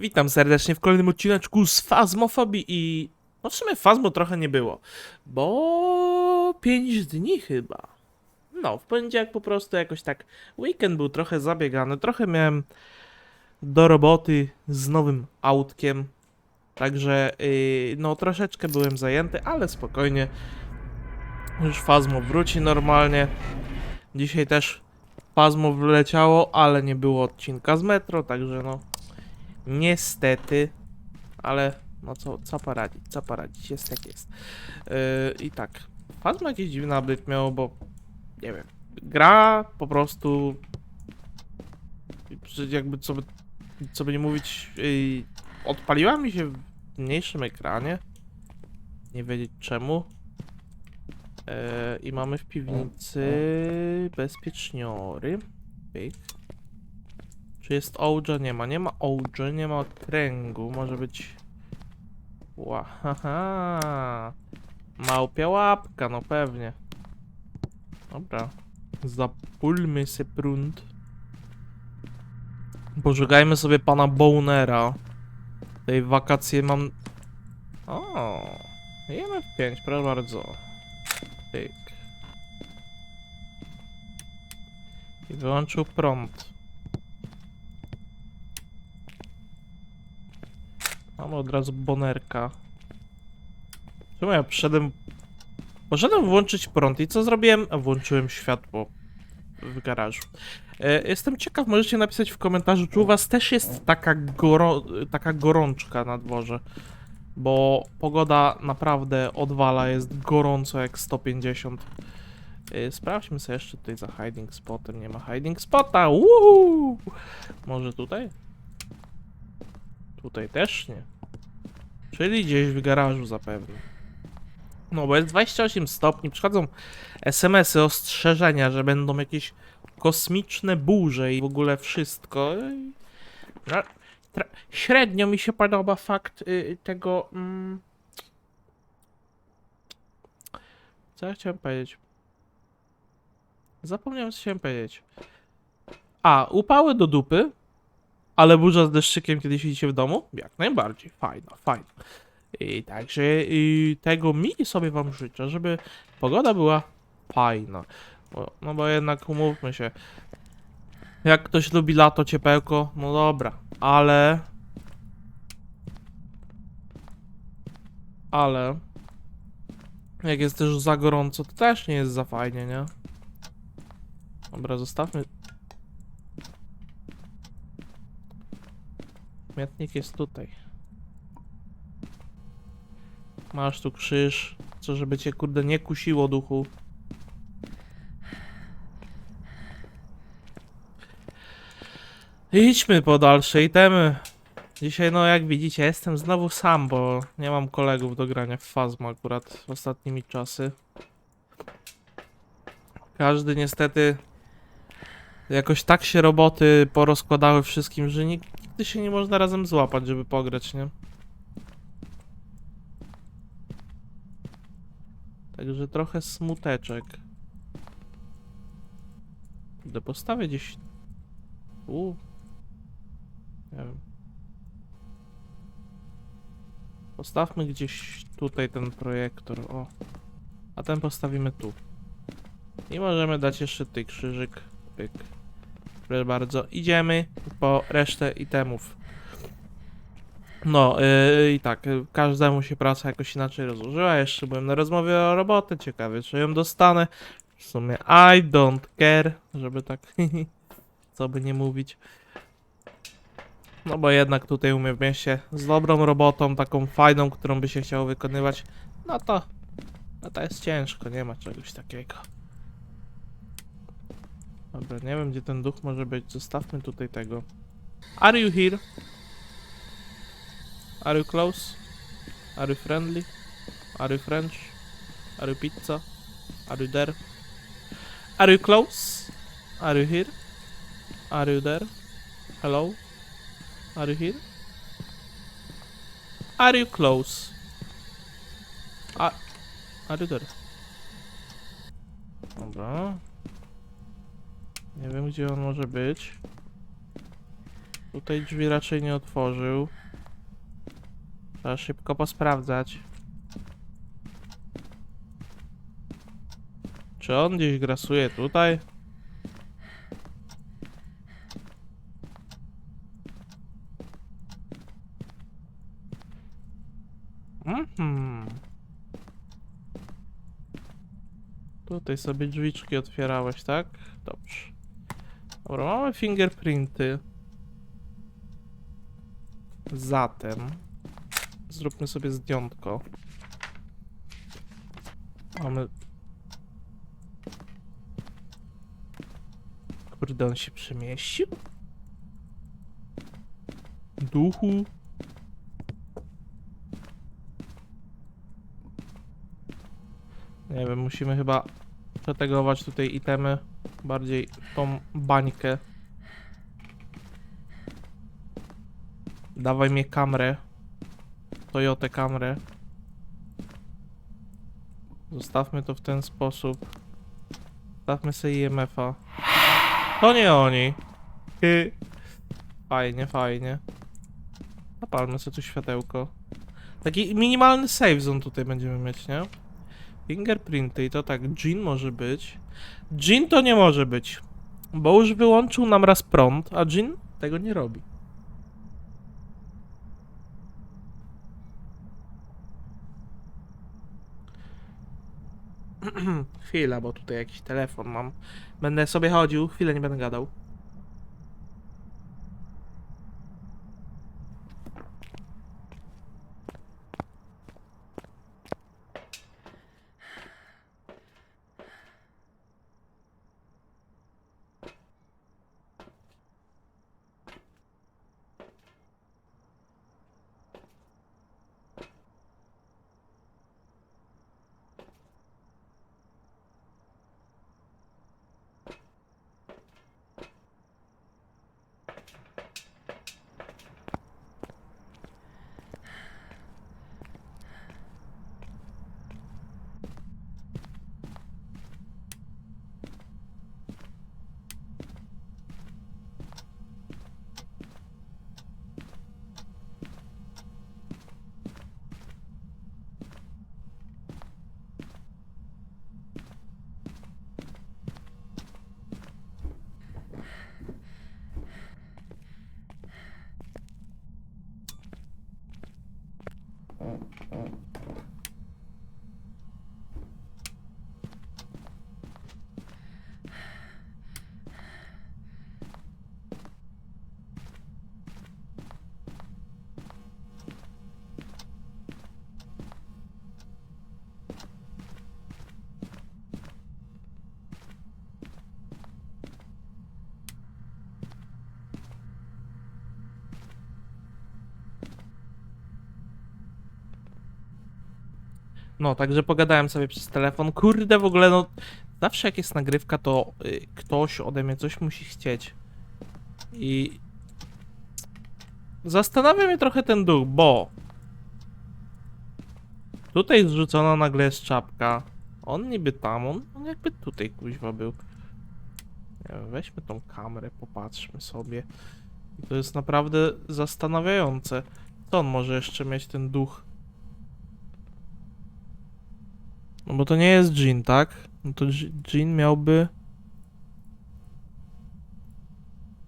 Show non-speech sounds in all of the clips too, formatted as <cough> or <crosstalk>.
Witam serdecznie w kolejnym odcineczku z Fazmofobii i... No w sumie Fazmo trochę nie było, bo... 5 dni chyba. No, w poniedziałek po prostu jakoś tak... Weekend był trochę zabiegany, trochę miałem do roboty z nowym autkiem, także yy, no troszeczkę byłem zajęty, ale spokojnie. Już Fazmo wróci normalnie. Dzisiaj też Fazmo wleciało, ale nie było odcinka z Metro, także no... Niestety, ale no co, co poradzić, co poradzić, jest jak jest. Yy, I tak, Fazmo jakiś dziwny update miał, bo nie wiem, gra po prostu jakby co by, co by nie mówić, yy, odpaliła mi się w mniejszym ekranie, nie wiedzieć czemu. Yy, I mamy w piwnicy bezpieczniory. Pyk. Czy jest Ouija? Nie ma. Nie ma Ouija, nie ma kręgu. Może być... Łahaha. Małpia łapka, no pewnie. Dobra. Zapulmy se prąd. Poszukajmy sobie pana Bonera. Tej wakacje mam... O, jemy w 5, proszę bardzo. Pyk. I wyłączył prąd. Mamy od razu bonerka. Czemu ja przyszedłem... Poszedłem włączyć prąd i co zrobiłem? Włączyłem światło w garażu. E, jestem ciekaw, możecie napisać w komentarzu, czy u was też jest taka, goro... taka gorączka na dworze. Bo pogoda naprawdę odwala, jest gorąco jak 150. E, Sprawdźmy sobie jeszcze tutaj za hiding spotem. Nie ma hiding spota. Uhu! Może tutaj? Tutaj też nie. Czyli gdzieś w garażu zapewne. No bo jest 28 stopni, przychodzą SMS-y, ostrzeżenia, że będą jakieś kosmiczne burze i w ogóle wszystko. Średnio mi się podoba fakt y, tego... Mm... Co ja chciałem powiedzieć? Zapomniałem, co chciałem powiedzieć. A, upały do dupy, ale burza z deszczykiem, kiedy siedzicie w domu? Jak najbardziej. Fajna, fajna. I także i tego mi sobie wam życzę, żeby pogoda była fajna. Bo, no bo jednak umówmy się. Jak ktoś lubi lato, ciepełko, no dobra, ale... Ale... Jak jest też za gorąco, to też nie jest za fajnie, nie? Dobra, zostawmy Śmietnik jest tutaj. Masz tu krzyż, co żeby cię kurde nie kusiło duchu. Idźmy po dalsze itemy. Dzisiaj, no jak widzicie, jestem znowu sam, bo nie mam kolegów do grania w Fazmo akurat ostatnimi czasy. Każdy niestety jakoś tak się roboty porozkładały wszystkim, że nikt, nigdy się nie można razem złapać, żeby pograć, nie? Także trochę smuteczek. Kurde, postawię gdzieś... Tu? Nie wiem. Postawmy gdzieś tutaj ten projektor, o. A ten postawimy tu. I możemy dać jeszcze tutaj krzyżyk. Pyk. Proszę bardzo. Idziemy po resztę itemów. No yy, i tak, yy, każdemu się praca jakoś inaczej rozłożyła. Jeszcze byłem na rozmowie o roboty. Ciekawie, czy ją dostanę. W sumie I don't care, żeby tak <laughs> co by nie mówić. No bo jednak tutaj umiem w mieście z dobrą robotą, taką fajną, którą by się chciało wykonywać. No to, no to jest ciężko, nie ma czegoś takiego. Dobra, nie wiem gdzie ten duch może być. Zostawmy tutaj tego. Are you here? Are you close? Are you friendly? Are you French? Are you pizza? Are you there? Are you close? Are you here? Are you there? Hello? Are you here? Are you close? Are, are you there? Dobra. Nie wiem, gdzie on może być. Tutaj drzwi raczej nie otworzył. Trzeba szybko posprawdzać. Czy on gdzieś grasuje tutaj? Mhm. Tutaj sobie drzwiczki otwierałeś, tak? Dobrze. Dobra, mamy fingerprinty. Zatem zróbmy sobie zdjątko. Mamy. Kurde, on się przemieścił? Duchu. Nie wiem, musimy chyba przetegować tutaj itemy bardziej tą bańkę. Dawaj mnie kamerę. Toyotę kamerę. Zostawmy to w ten sposób. Zostawmy sobie IMF-a. To nie oni. Fajnie, fajnie. Zapalmy sobie tu światełko. Taki minimalny save zone tutaj będziemy mieć, nie? Fingerprinty i to tak, Jean może być. Jean to nie może być. Bo już wyłączył nam raz prąd, a Jean tego nie robi. <clears throat> Chwila, bo tutaj jakiś telefon mam. Będę sobie chodził, chwilę nie będę gadał. No, także pogadałem sobie przez telefon. Kurde, w ogóle, no. Zawsze jak jest nagrywka, to y, ktoś ode mnie coś musi chcieć. I. Zastanawia mnie trochę ten duch, bo. Tutaj zrzucona nagle jest czapka. On niby tam, on, on jakby tutaj kuźwa był. Wiem, weźmy tą kamerę, popatrzmy sobie. I to jest naprawdę zastanawiające. Co on może jeszcze mieć, ten duch? No bo to nie jest Jean, tak? No to Jean miałby...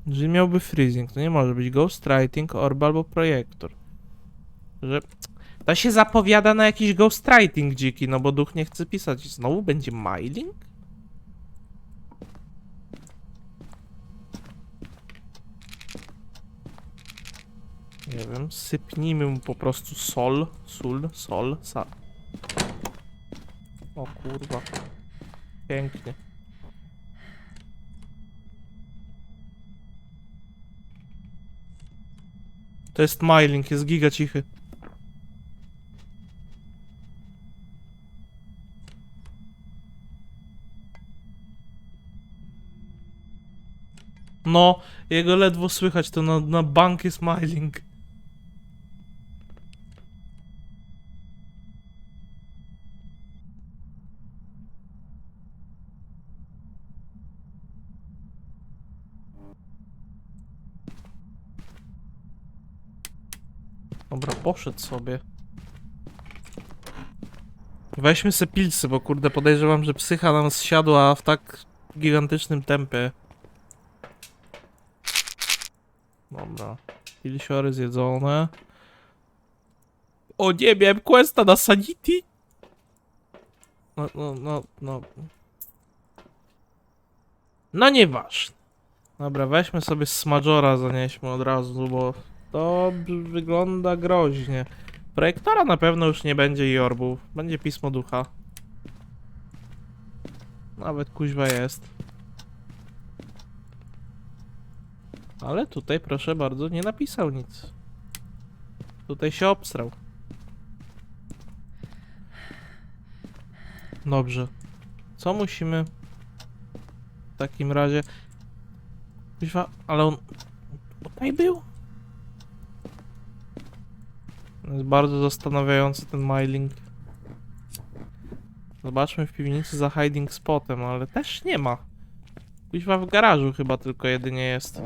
Jean miałby freezing, to nie może być ghostwriting, orb albo projektor. Że... To się zapowiada na jakiś ghostwriting dziki, no bo duch nie chce pisać. Znowu będzie mailing? Nie wiem, sypnijmy mu po prostu sol, sól, sol, sa... O kurwa. Pięknie. To jest mailing, jest giga cichy. No, jego ledwo słychać, to na, na bank jest mailing. Dobra, poszedł sobie. Weźmy se pilsy, bo kurde podejrzewam, że psycha nam zsiadła w tak gigantycznym tempie. Dobra. Pilsiory zjedzone. O nie, miałem questa na sanity! No, no, no, no. No nieważne. Dobra, weźmy sobie Smajora, zanieśmy od razu, bo to wygląda groźnie. Projektora na pewno już nie będzie i orbów. Będzie Pismo Ducha. Nawet kuźwa jest. Ale tutaj, proszę bardzo, nie napisał nic. Tutaj się obstrał. Dobrze. Co musimy w takim razie... Kuźwa, ale on tutaj był? Jest bardzo zastanawiający ten mailing. Zobaczmy w piwnicy za hiding spotem, ale też nie ma. Kuźwa w garażu chyba tylko jedynie jest.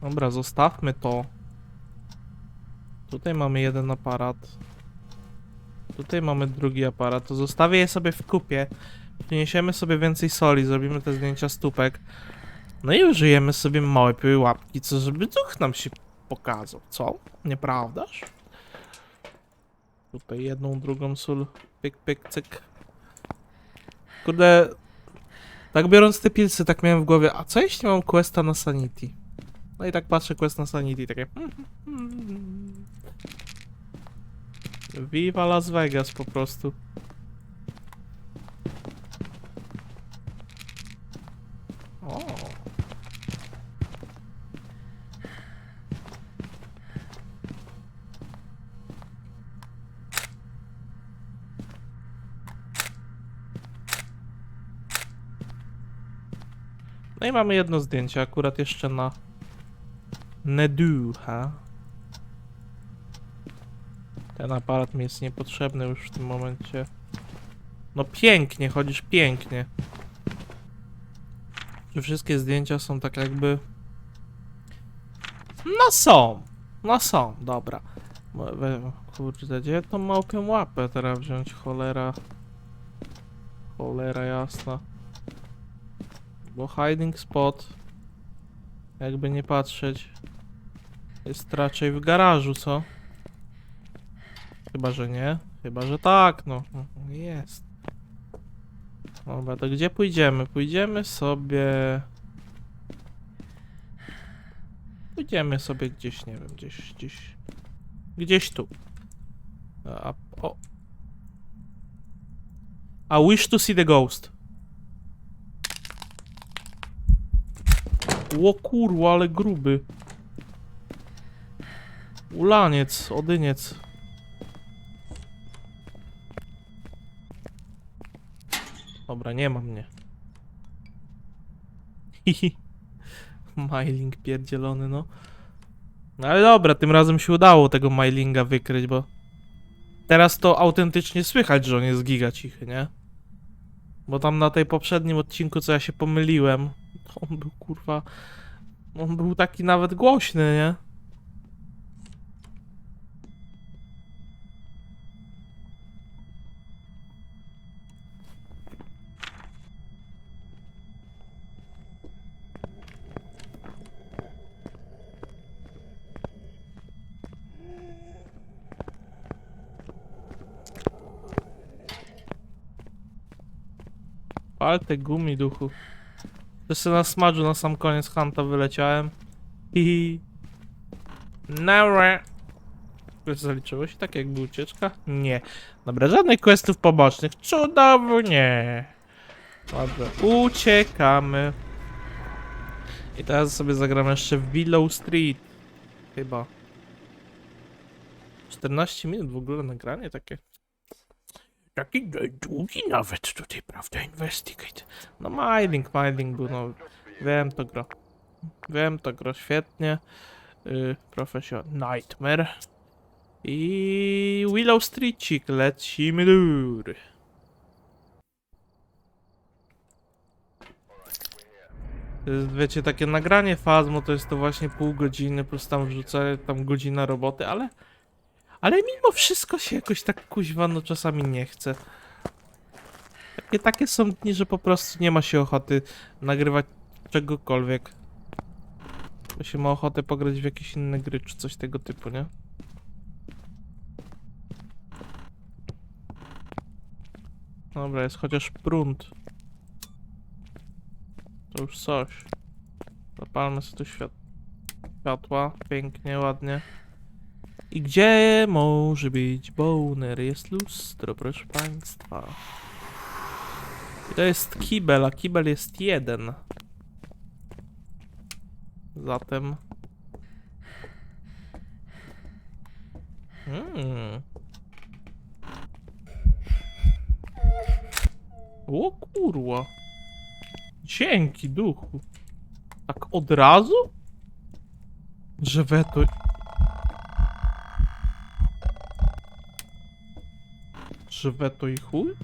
Dobra, zostawmy to. Tutaj mamy jeden aparat. Tutaj mamy drugi aparat. To zostawię je sobie w kupie. Przyniesiemy sobie więcej soli, zrobimy te zdjęcia stópek. No i użyjemy sobie małej łapki, co żeby duch nam się pokazał, co? Nieprawdaż? Tutaj jedną, drugą sól, pyk, pyk, cyk. Kurde, tak biorąc te pilsy, tak miałem w głowie, a co jeśli mam questa na sanity? No i tak patrzę quest na sanity, takie... hmm, hmm, hmm. Viva Las Vegas po prostu. No i mamy jedno zdjęcie, akurat jeszcze na Neduha. Ten aparat mi jest niepotrzebny już w tym momencie. No pięknie, chodzisz pięknie. Że wszystkie zdjęcia są tak jakby... No są! No są, dobra. Kurde, gdzie tą małpią łapę teraz wziąć? Cholera. Cholera jasna. Bo hiding spot, jakby nie patrzeć, jest raczej w garażu, co? Chyba, że nie. Chyba, że tak, no. Jest. Dobra, to gdzie pójdziemy? Pójdziemy sobie... Pójdziemy sobie gdzieś, nie wiem, gdzieś, gdzieś... Gdzieś tu. A, o. I wish to see the ghost. Ło kurwa, ale gruby. Ulaniec, odyniec. Dobra, nie ma mnie. Hihi. <laughs> Mailing pierdzielony, no. No ale dobra, tym razem się udało tego mailinga wykryć, bo... Teraz to autentycznie słychać, że on jest giga cichy, nie? Bo tam na tej poprzednim odcinku, co ja się pomyliłem, <laughs> on był kurwa... On był taki nawet głośny, nie? Pal te gumi, duchu. Jeszcze na smadżu na sam koniec Hanta wyleciałem. Hihi. Nara. Quest zaliczyło się tak jakby ucieczka? Nie. Dobra, żadnych questów pobocznych. Cudownie. Dobra, uciekamy. I teraz sobie zagramy jeszcze w Willow Street. Chyba. 14 minut w ogóle nagranie takie. Taki długi nawet tutaj, prawda? Investigate. No mailing, mailing był, no. Wiem to gro. Wiem to gro świetnie. Yy, profesjon Nightmare. I Willow Streetcik, lecimy. To jest, wiecie, takie nagranie fazmo to jest to właśnie pół godziny plus tam wrzucę tam godzina roboty, ale ale mimo wszystko się jakoś tak kuźwa no czasami nie chce. Takie, takie są dni, że po prostu nie ma się ochoty nagrywać czegokolwiek. Bo się ma ochotę pograć w jakieś inne gry czy coś tego typu, nie? Dobra, jest chociaż prąd. To już coś. Zapalmy sobie tu świat światła. Pięknie, ładnie. I gdzie może być boner? Jest lustro, proszę państwa. I to jest kibel, a kibel jest jeden. Zatem... Hmm. O kurwa. Dzięki duchu. Tak od razu? Że weto... Że weto i chuj?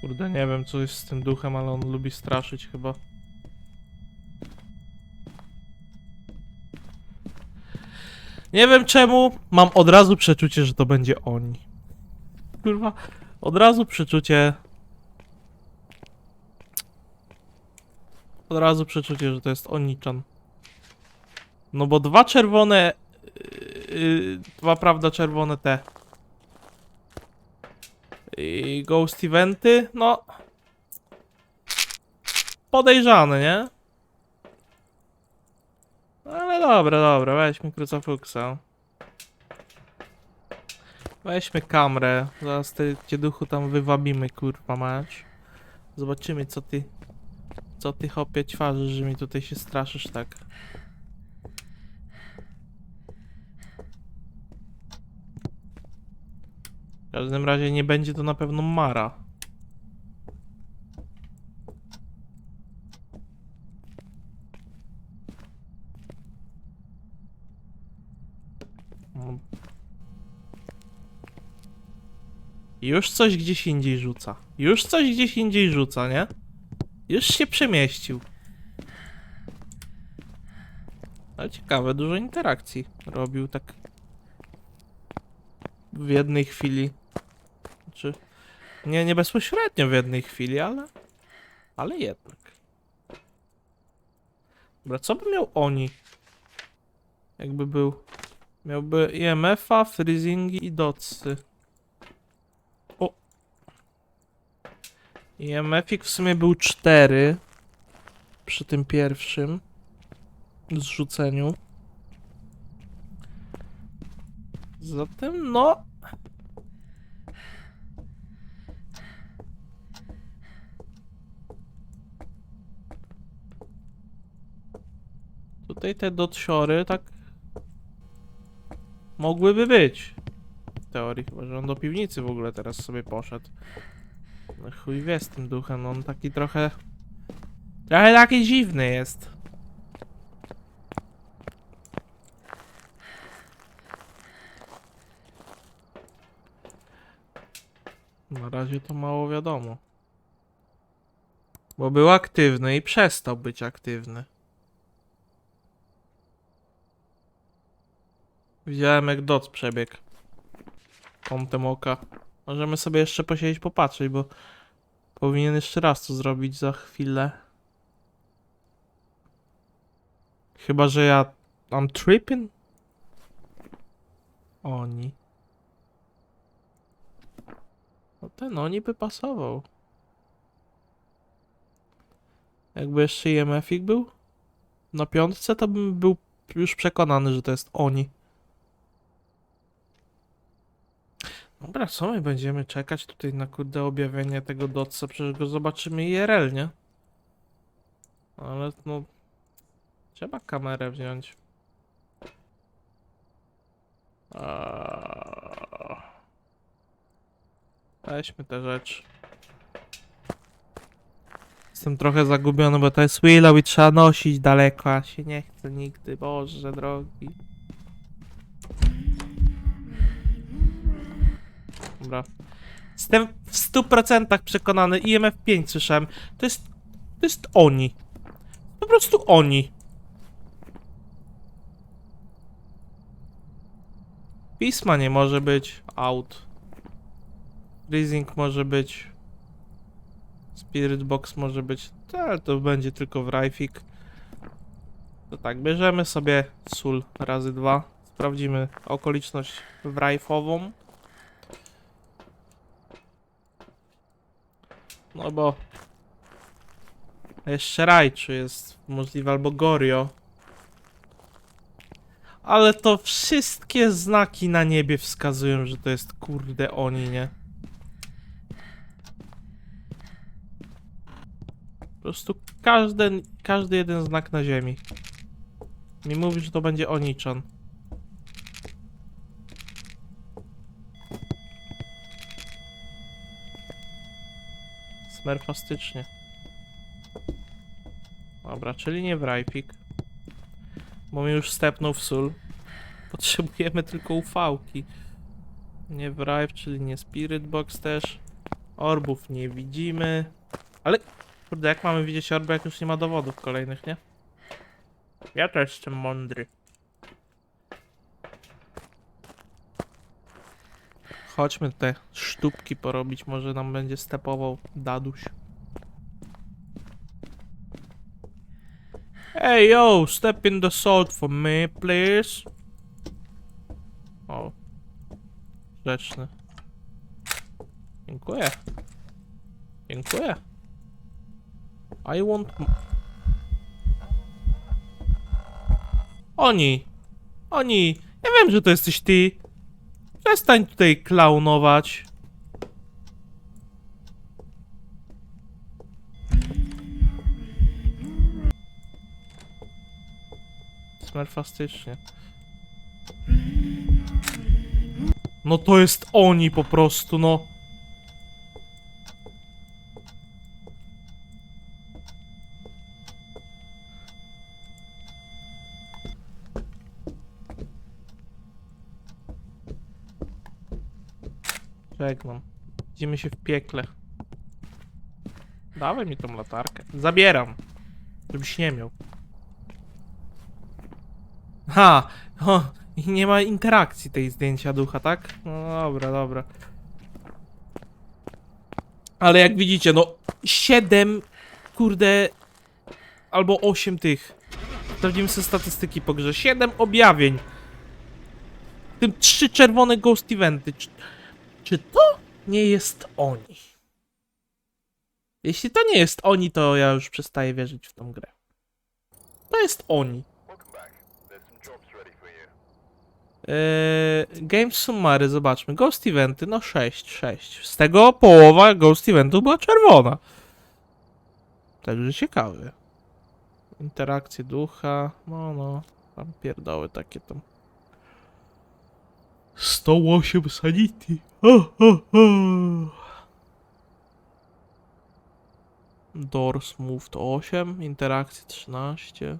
Kurde, nie wiem co jest z tym duchem, ale on lubi straszyć chyba. Nie wiem czemu, mam od razu przeczucie, że to będzie oni. Kurwa, od razu przeczucie... Od razu przeczucie, że to jest Onichan. No bo dwa czerwone... Yy, dwa prawda czerwone te... I Ghost Eventy, no... Podejrzane, nie? Ale dobra, dobra, weźmy Krucofuksa. Weźmy kamerę, zaraz ty, cię duchu tam wywabimy, kurwa mać. Zobaczymy co ty, co ty hopie twarzysz, że mi tutaj się straszysz tak. W każdym razie nie będzie to na pewno Mara. Już coś gdzieś indziej rzuca. Już coś gdzieś indziej rzuca, nie? Już się przemieścił. Ale ciekawe, dużo interakcji robił tak w jednej chwili. Czy nie, nie bezpośrednio w jednej chwili, ale ale jednak. Dobra, co by miał oni? Jakby był Miałby IMF-a, freezingi i dotsy. O! IMF-ik w sumie był 4 przy tym pierwszym zrzuceniu. Zatem no... Tutaj te dotsiory tak Mogłyby być. W teorii, chyba że on do piwnicy w ogóle teraz sobie poszedł. No chuj wie z tym duchem, on taki trochę... Trochę taki dziwny jest. Na razie to mało wiadomo. Bo był aktywny i przestał być aktywny. Widziałem jak dot przebiegł. Kątem oka. Możemy sobie jeszcze posiedzieć, popatrzeć, bo powinien jeszcze raz to zrobić za chwilę. Chyba, że ja mam tripping? Oni. No ten oni by pasował. Jakby jeszcze IMF-ik był na piątce, to bym był już przekonany, że to jest oni. Dobra, co my będziemy czekać tutaj na kurde objawienie tego dotsa? Przecież go zobaczymy IRL, nie? Ale no... Trzeba kamerę wziąć. Weźmy te rzeczy. Jestem trochę zagubiony, bo to jest Willow i trzeba nosić daleko, a się nie chce nigdy, Boże drogi. Dobra. Jestem w 100% przekonany, IMF 5 słyszałem, to jest, to jest oni. Po prostu oni. Pisma nie może być, out. Freezing może być. Spirit Box może być, ale to będzie tylko wrajfik. To tak, bierzemy sobie sól razy dwa. Sprawdzimy okoliczność wrajfową. No bo... Jeszcze Rajczu jest możliwe, albo Gorio. Ale to wszystkie znaki na niebie wskazują, że to jest kurde oni, nie? Po prostu każdy, każdy jeden znak na ziemi. Mi mówi, że to będzie Oniczon. Smerfastycznie. Dobra, czyli nie wrajpik. Bo mi już stepnął w sól. Potrzebujemy tylko ufałki. Nie wrajp, czyli nie spirit box też. Orbów nie widzimy. Ale Kurde, jak mamy widzieć orby, jak już nie ma dowodów kolejnych, nie? Ja też jestem mądry. Chodźmy te sztuczki porobić, może nam będzie stepował daduś. Hey yo, step in the salt for me, please. O. Grzeczny. Dziękuję. Dziękuję. I want... Oni! Oni! Ja wiem, że to jesteś ty! Przestań tutaj klaunować. Smerfastycznie. No to jest oni po prostu, no. Żegnam. Widzimy się w piekle. Dawaj mi tą latarkę. Zabieram. Żebyś nie miał. Ha! O, i nie ma interakcji tej zdjęcia ducha, tak? No dobra, dobra. Ale jak widzicie, no 7 kurde albo 8 tych. Sprawdzimy sobie statystyki po grze. 7 objawień. W tym 3 czerwone ghost eventy. Czy, to nie jest oni? Jeśli to nie jest oni, to ja już przestaję wierzyć w tą grę. To jest oni. Eee, Game Summary, zobaczmy. Ghost Eventy, no 6, 6. Z tego połowa Ghost Eventów była czerwona. Także ciekawe. Interakcje ducha, no no, tam pierdoły takie tam. 108 sanity. Ho. Doors moved 8, interakcje 13.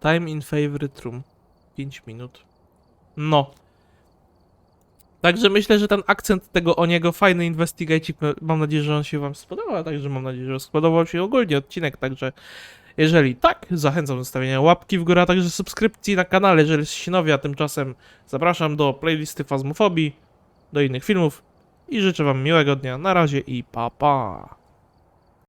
Time in favorite room. 5 minut. No. Także myślę, że ten akcent tego o niego fajny investigate. Mam nadzieję, że on się wam spodobał. Także mam nadzieję, że spodobał się ogólnie odcinek. Także jeżeli tak, zachęcam do zostawienia łapki w górę, a także subskrypcji na kanale, jeżeli jesteście nowi, a tymczasem zapraszam do playlisty Fazmofobii, do innych filmów i życzę wam miłego dnia. Na razie i pa pa.